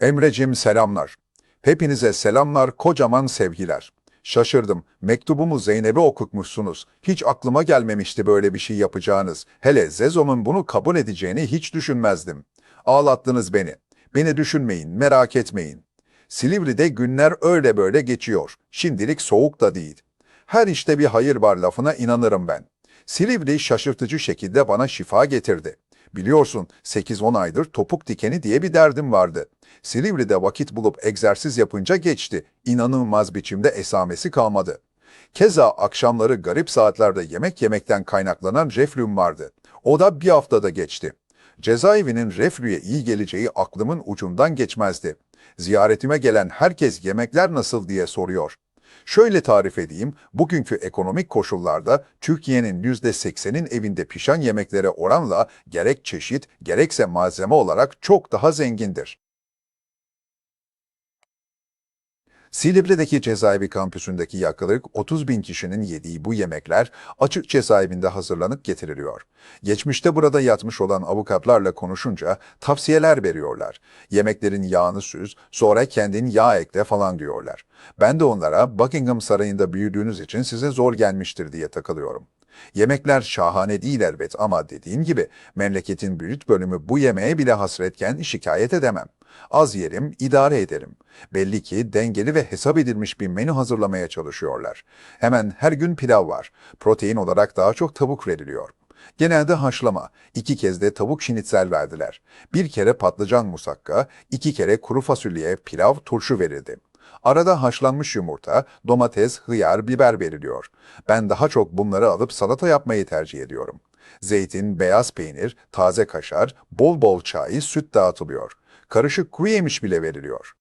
Emrecim selamlar. Hepinize selamlar, kocaman sevgiler. Şaşırdım. Mektubumu Zeynep'e okutmuşsunuz. Hiç aklıma gelmemişti böyle bir şey yapacağınız. Hele Zezom'un bunu kabul edeceğini hiç düşünmezdim. Ağlattınız beni. Beni düşünmeyin, merak etmeyin. Silivri'de günler öyle böyle geçiyor. Şimdilik soğuk da değil. Her işte bir hayır var lafına inanırım ben. Silivri şaşırtıcı şekilde bana şifa getirdi. Biliyorsun 8-10 aydır topuk dikeni diye bir derdim vardı. Silivri'de vakit bulup egzersiz yapınca geçti. İnanılmaz biçimde esamesi kalmadı. Keza akşamları garip saatlerde yemek yemekten kaynaklanan reflüm vardı. O da bir haftada geçti. Cezaevinin reflüye iyi geleceği aklımın ucundan geçmezdi. Ziyaretime gelen herkes yemekler nasıl diye soruyor. Şöyle tarif edeyim, bugünkü ekonomik koşullarda Türkiye'nin %80'in evinde pişen yemeklere oranla gerek çeşit gerekse malzeme olarak çok daha zengindir. Silivri'deki cezaevi kampüsündeki yaklaşık 30 bin kişinin yediği bu yemekler açık cezaevinde hazırlanıp getiriliyor. Geçmişte burada yatmış olan avukatlarla konuşunca tavsiyeler veriyorlar. Yemeklerin yağını süz, sonra kendin yağ ekle falan diyorlar. Ben de onlara Buckingham Sarayı'nda büyüdüğünüz için size zor gelmiştir diye takılıyorum. Yemekler şahane değil elbet ama dediğim gibi memleketin büyük bölümü bu yemeğe bile hasretken şikayet edemem. Az yerim, idare ederim. Belli ki dengeli ve hesap edilmiş bir menü hazırlamaya çalışıyorlar. Hemen her gün pilav var. Protein olarak daha çok tavuk veriliyor. Genelde haşlama, iki kez de tavuk şinitsel verdiler. Bir kere patlıcan musakka, iki kere kuru fasulye, pilav, turşu verildi. Arada haşlanmış yumurta, domates, hıyar, biber veriliyor. Ben daha çok bunları alıp salata yapmayı tercih ediyorum. Zeytin, beyaz peynir, taze kaşar, bol bol çay, süt dağıtılıyor. Karışık kuru yemiş bile veriliyor.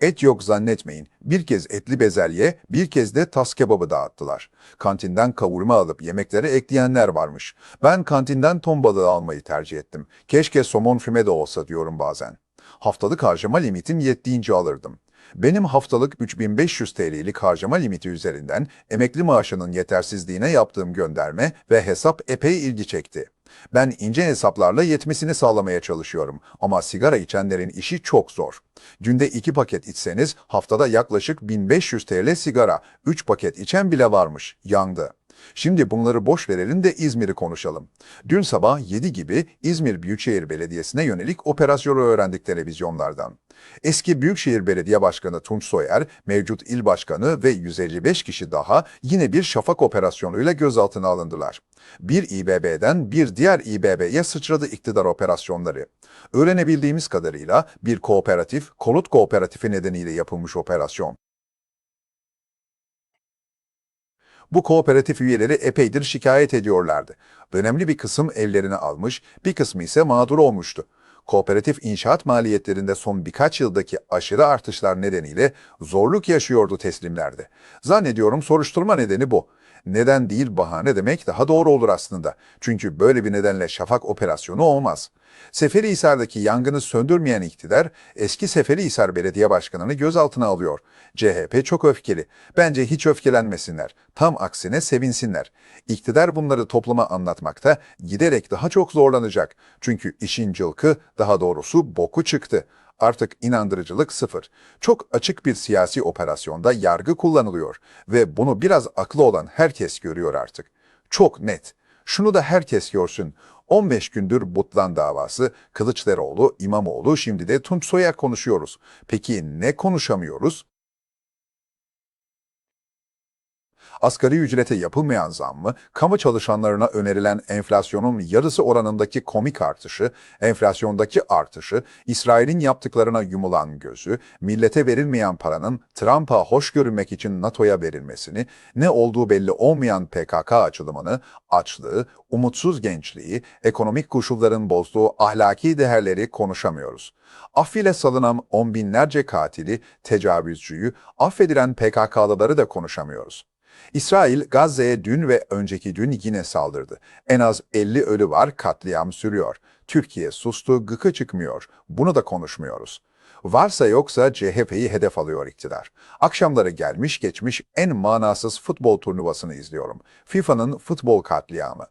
Et yok zannetmeyin. Bir kez etli bezelye, bir kez de tas kebabı dağıttılar. Kantinden kavurma alıp yemeklere ekleyenler varmış. Ben kantinden ton balığı almayı tercih ettim. Keşke somon füme de olsa diyorum bazen. Haftalık harcama limitim yettiğince alırdım. Benim haftalık 3500 TL'lik harcama limiti üzerinden emekli maaşının yetersizliğine yaptığım gönderme ve hesap epey ilgi çekti. Ben ince hesaplarla yetmesini sağlamaya çalışıyorum ama sigara içenlerin işi çok zor. Günde 2 paket içseniz haftada yaklaşık 1500 TL sigara, 3 paket içen bile varmış, yandı. Şimdi bunları boş verelim de İzmir'i konuşalım. Dün sabah 7 gibi İzmir Büyükşehir Belediyesi'ne yönelik operasyonu öğrendik televizyonlardan. Eski Büyükşehir Belediye Başkanı Tunç Soyer, mevcut il başkanı ve 155 kişi daha yine bir şafak operasyonuyla gözaltına alındılar. Bir İBB'den bir diğer İBB'ye sıçradı iktidar operasyonları. Öğrenebildiğimiz kadarıyla bir kooperatif, konut kooperatifi nedeniyle yapılmış operasyon. Bu kooperatif üyeleri epeydir şikayet ediyorlardı. Önemli bir kısım evlerini almış, bir kısmı ise mağdur olmuştu. Kooperatif inşaat maliyetlerinde son birkaç yıldaki aşırı artışlar nedeniyle zorluk yaşıyordu teslimlerde. Zannediyorum soruşturma nedeni bu. Neden değil bahane demek daha doğru olur aslında. Çünkü böyle bir nedenle şafak operasyonu olmaz. Seferihisar'daki yangını söndürmeyen iktidar eski Seferihisar Belediye Başkanı'nı gözaltına alıyor. CHP çok öfkeli. Bence hiç öfkelenmesinler. Tam aksine sevinsinler. İktidar bunları topluma anlatmakta giderek daha çok zorlanacak. Çünkü işin cılkı daha doğrusu boku çıktı. Artık inandırıcılık sıfır. Çok açık bir siyasi operasyonda yargı kullanılıyor ve bunu biraz aklı olan herkes görüyor artık. Çok net. Şunu da herkes görsün. 15 gündür Butlan davası, Kılıçdaroğlu, İmamoğlu, şimdi de Tunç Soyer konuşuyoruz. Peki ne konuşamıyoruz? Asgari ücrete yapılmayan zam mı, kamu çalışanlarına önerilen enflasyonun yarısı oranındaki komik artışı, enflasyondaki artışı, İsrail'in yaptıklarına yumulan gözü, millete verilmeyen paranın Trump'a hoş görünmek için NATO'ya verilmesini, ne olduğu belli olmayan PKK açılımını, açlığı, umutsuz gençliği, ekonomik koşulların bozduğu ahlaki değerleri konuşamıyoruz. Affile salınan on binlerce katili, tecavüzcüyü, affedilen PKK'lıları da konuşamıyoruz. İsrail, Gazze'ye dün ve önceki dün yine saldırdı. En az 50 ölü var, katliam sürüyor. Türkiye sustu, gıkı çıkmıyor. Bunu da konuşmuyoruz. Varsa yoksa CHP'yi hedef alıyor iktidar. Akşamları gelmiş geçmiş en manasız futbol turnuvasını izliyorum. FIFA'nın futbol katliamı.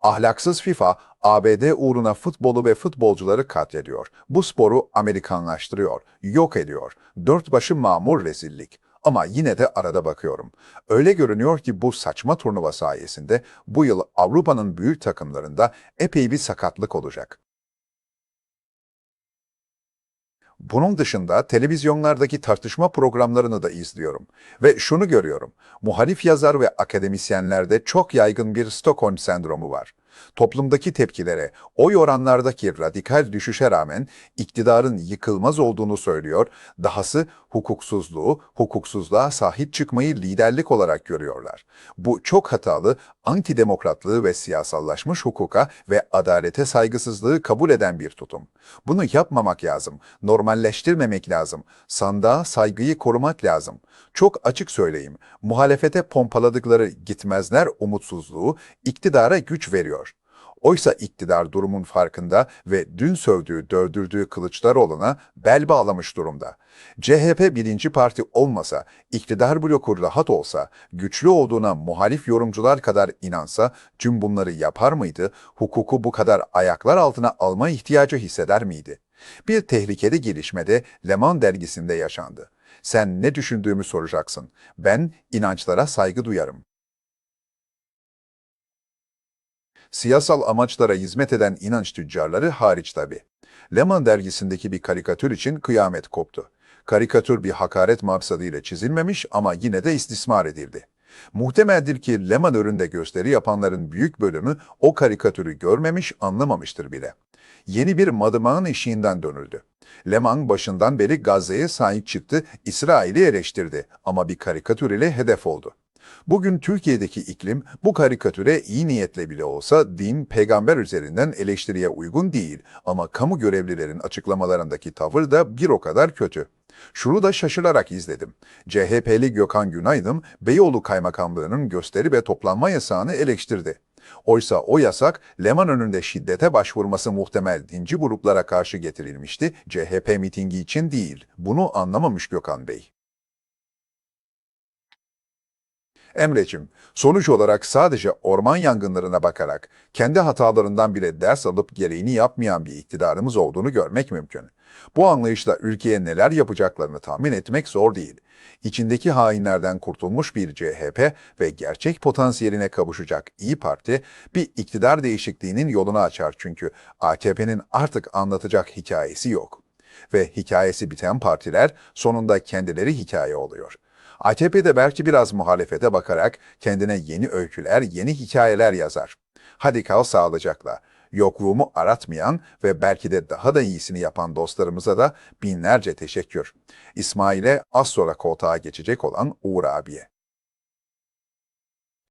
Ahlaksız FIFA, ABD uğruna futbolu ve futbolcuları katlediyor. Bu sporu Amerikanlaştırıyor, yok ediyor. Dört başı mamur rezillik. Ama yine de arada bakıyorum. Öyle görünüyor ki bu saçma turnuva sayesinde bu yıl Avrupa'nın büyük takımlarında epey bir sakatlık olacak. Bunun dışında televizyonlardaki tartışma programlarını da izliyorum ve şunu görüyorum. Muhalif yazar ve akademisyenlerde çok yaygın bir Stockholm sendromu var. Toplumdaki tepkilere, oy oranlardaki radikal düşüşe rağmen iktidarın yıkılmaz olduğunu söylüyor, dahası hukuksuzluğu, hukuksuzluğa sahip çıkmayı liderlik olarak görüyorlar. Bu çok hatalı, antidemokratlığı ve siyasallaşmış hukuka ve adalete saygısızlığı kabul eden bir tutum. Bunu yapmamak lazım, normalleştirmemek lazım, sandığa saygıyı korumak lazım. Çok açık söyleyeyim, muhalefete pompaladıkları gitmezler umutsuzluğu iktidara güç veriyor. Oysa iktidar durumun farkında ve dün sövdüğü, dövdürdüğü Kılıçdaroğlu'na bel bağlamış durumda. CHP birinci parti olmasa, iktidar bloku rahat olsa, güçlü olduğuna muhalif yorumcular kadar inansa, tüm bunları yapar mıydı, hukuku bu kadar ayaklar altına alma ihtiyacı hisseder miydi? Bir tehlikeli gelişmede Le Monde dergisinde yaşandı. Sen ne düşündüğümü soracaksın. Ben inançlara saygı duyarım. Siyasal amaçlara hizmet eden inanç tüccarları hariç tabi. Leman dergisindeki bir karikatür için kıyamet koptu. Karikatür bir hakaret maksadıyla çizilmemiş ama yine de istismar edildi. Muhtemeldir ki Leman önünde gösteri yapanların büyük bölümü o karikatürü görmemiş, anlamamıştır bile. Yeni bir madımağın eşiğinden dönüldü. Leman başından beri Gazze'ye sahip çıktı, İsrail'i eleştirdi ama bir karikatür ile hedef oldu. Bugün Türkiye'deki iklim bu karikatüre iyi niyetle bile olsa din, peygamber üzerinden eleştiriye uygun değil ama kamu görevlilerin açıklamalarındaki tavır da bir o kadar kötü. Şunu da şaşırarak izledim. CHP'li Gökhan Günaydın, Beyoğlu Kaymakamlığı'nın gösteri ve toplanma yasağını eleştirdi. Oysa o yasak Leman önünde şiddete başvurması muhtemel dinci gruplara karşı getirilmişti, CHP mitingi için değil. Bunu anlamamış Gökhan Bey. Emre'cim, sonuç olarak sadece orman yangınlarına bakarak kendi hatalarından bile ders alıp gereğini yapmayan bir iktidarımız olduğunu görmek mümkün. Bu anlayışla ülkeye neler yapacaklarını tahmin etmek zor değil. İçindeki hainlerden kurtulmuş bir CHP ve gerçek potansiyeline kavuşacak İyi Parti bir iktidar değişikliğinin yolunu açar çünkü AKP'nin artık anlatacak hikayesi yok. Ve hikayesi biten partiler sonunda kendileri hikaye oluyor. AKP de belki biraz muhalefete bakarak kendine yeni öyküler, yeni hikayeler yazar. Hadi kal sağlıcakla. Yokluğumu aratmayan ve belki de daha da iyisini yapan dostlarımıza da binlerce teşekkür. İsmail'e az sonra koltuğa geçecek olan Uğur abiye.